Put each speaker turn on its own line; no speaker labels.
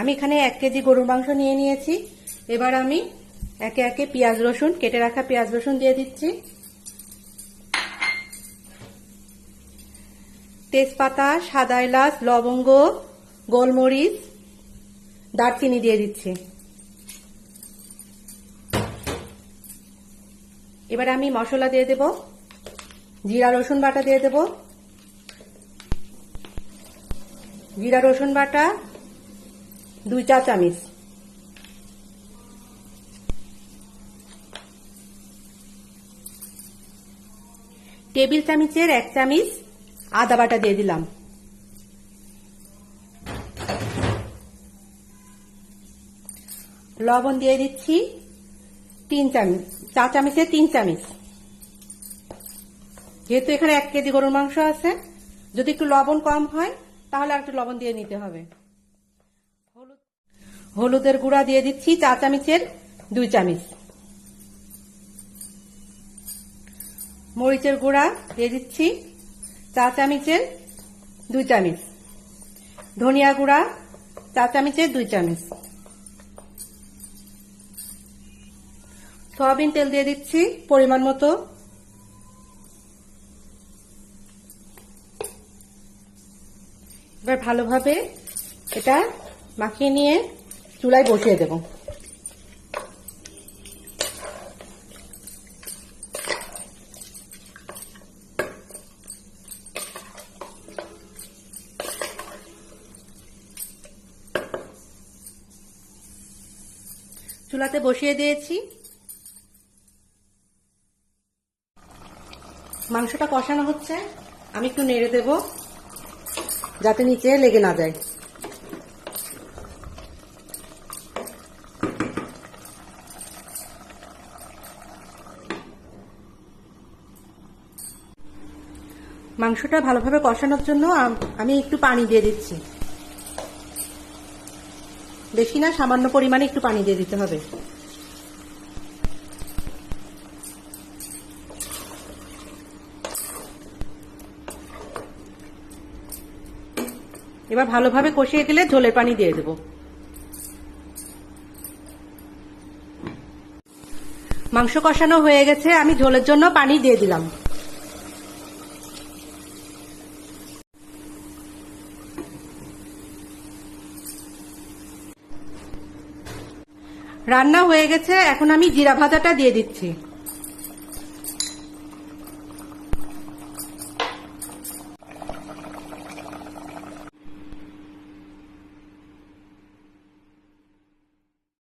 আমি এখানে এক কেজি গরুর মাংস নিয়ে নিয়েছি। এবার আমি একে একে পেঁয়াজ, রসুন, কেটে রাখা পেঁয়াজ, রসুন দিয়ে দিচ্ছি। তেজপাতা, সাদা এলাচ, লবঙ্গ, গোলমরিচ, দারচিনি দিয়ে দিচ্ছি। এবার আমি মশলা দিয়ে দেব। জিরা, রসুন বাটা দিয়ে দেব। জিরা, রসুন বাটা দুই চা চামচ। টেবিল চামচের এক চামচ আদা বাটা দিয়ে দিলাম। লবণ দিয়ে দিচ্ছি তিন চামচ, চা চামচের তিন চামচ। যেহেতু এখানে এক কেজি গরুর মাংস আছে, যদি একটু লবণ কম হয়, তাহলে আর একটু লবণ দিয়ে নিতে হবে। হলুদের গুঁড়া দিয়ে দিচ্ছি চা চামিচের দুই চামিচ। মরিচের গুঁড়া দিয়ে দিচ্ছি চা চামিচের দুই চামিচ। ধনিয়া গুঁড়া চা চামিচের দুই চামিচ। সয়াবিন তেল দিয়ে দিচ্ছি পরিমাণ মতো। এবার ভালোভাবে এটা মাখিয়ে নিয়ে চুলায় বসিয়ে দেব। চুলাতে বসিয়ে দিয়েছি। মাংসটা কষানো হচ্ছে। আমি একটু নেড়ে দেব, যাতে নিচে লেগে না যায়। মাংসটা ভালোভাবে কষানোর জন্য আমি একটু পানি দিয়ে দিচ্ছি। বেশি না, সামান্য পরিমাণে একটু পানি দিয়ে দিতে হবে। এবার ভালোভাবে কষিয়ে গেলে ঝোলের পানি দিয়ে দেব। মাংস কষানো হয়ে গেছে, আমি ঝোলের জন্য পানি দিয়ে দিলাম। রান্না হয়ে গেছে এখন আমি জিরা ভাজাটা দিয়ে দিচ্ছি।